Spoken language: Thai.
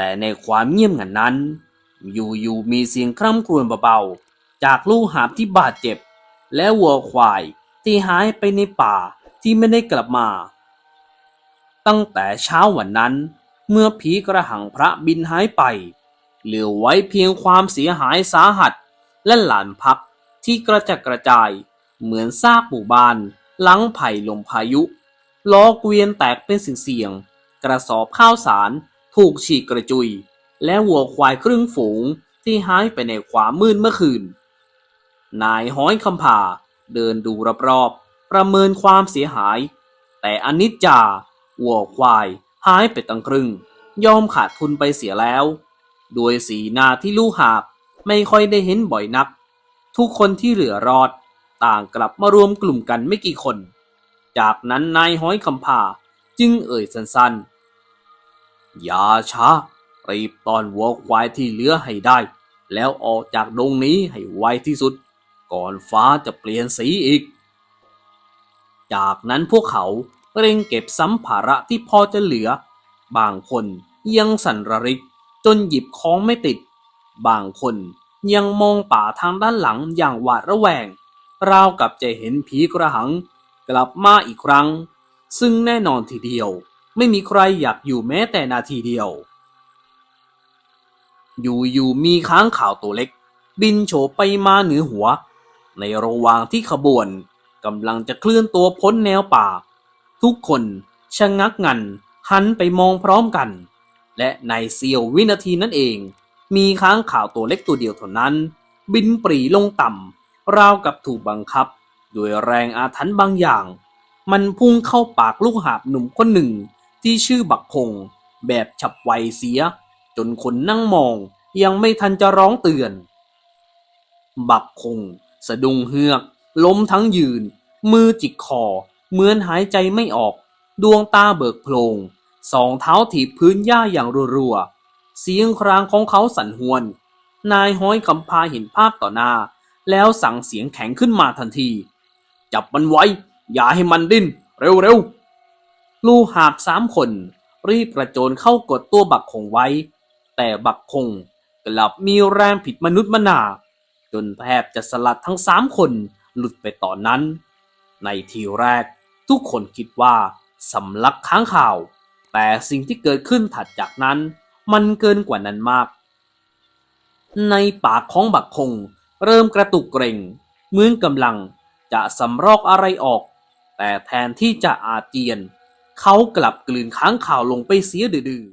แต่ในความเงียบงันนั้น อยู่ๆมีเสียงคร่ำครวญเบาๆ จากลูกหาบที่บาดเจ็บ และวัวควายที่หายไปในป่าที่ไม่ได้กลับมา ตั้งแต่เช้าวันนั้น เมื่อผีกระหังพระบินหายไป เหลือไว้เพียงความเสียหายสาหัส และหลานพักที่กระจัดกระจาย เหมือนซากหมู่บ้านหลังไผ่ลมพายุ ล้อเกวียนแตกเป็นสิ่งเสียง กระสอบข้าวสาร ถูกฉีกกระจุย และวัวควายครึ่งฝูงที่หายไปในความมืดเมื่อคืน นายห้อยคำผาเดินดูรอบๆประเมินความเสียหาย แต่อนิจจาวัวควายหายไปตั้งครึ่ง ยอมขาดทุนไปเสียแล้ว โดยสีหน้าที่ลูกหาบไม่ค่อยได้เห็นบ่อยนัก ทุกคนที่เหลือรอด ต่างกลับมารวมกลุ่มกันไม่กี่คน จากนั้นนายห้อยคำผาจึงเอ่ยสั้นๆ อย่าช้า รีบตอนวัวควายที่เหลือให้ได้ แล้วออกจากดงนี้ให้ไวที่สุด ก่อนฟ้าจะเปลี่ยนสีอีก จากนั้นพวกเขาเร่งเก็บสัมภาระที่พอจะเหลือ บางคนยังสั่นระริก จนหยิบของไม่ติด บางคนยังมองป่าทางด้านหลังอย่างหวาดระแวง ราวกับจะเห็นผีกระหัง กลับมาอีกครั้ง ซึ่งแน่นอนทีเดียว ไม่มีใครอยากอยู่แม้แต่นาทีเดียว อยู่ๆมีค้างข่าวตัวเล็ก บินโฉบไปมาเหนือหัว ในระหว่างที่ขบวนกำลังจะเคลื่อนตัวพ้นแนวป่า ทุกคนชะงักงัน หันไปมองพร้อมกัน และในเสี้ยววินาทีนั้นเอง มีค้างข่าวตัวเล็กตัวเดียวเท่านั้น บินปรีลงต่ำราวกับถูกบังคับด้วยแรงอาถรรพ์บางอย่าง มันพุ่งเข้าปากลูกหาบหนุ่มคนหนึ่ง ที่ชื่อบักคงแบบฉับไวเสีย จนคนนั่งมองยังไม่ทันจะร้องเตือน บักคง สะดุ้งเฮือก ล้มทั้งยืน มือจิกคอ เหมือนหายใจไม่ออก ดวงตาเบิกโพลง สองเท้าถีบพื้นหญ้าอย่างรัวๆ เสียงครางของเขาสั่นหวน นายห้อยคำพาเห็นภาพต่อหน้า แล้วสั่งเสียงแข็งขึ้นมาทันที จับมันไว้ อย่าให้มันดิ้น เร็วๆ ลูหาบสามคน รีบกระโจนเข้ากดตัวบักคงไว้ แต่บักคงกลับมีแรงผิดมนุษย์มนา จนแทบจะสลัดทั้งสามคนหลุดไปตอนนั้น ในทีแรกทุกคนคิดว่าสำลักค้างข่าว แต่สิ่งที่เกิดขึ้นถัดจากนั้น มันเกินกว่านั้นมาก ในปากของบักคงเริ่มกระตุกเกร็งเหมือนกำลังจะสำรอกอะไรออก แต่แทนที่จะอาเจียน เขากลับกลืนค้างข่าวลงไปเสียดื้อ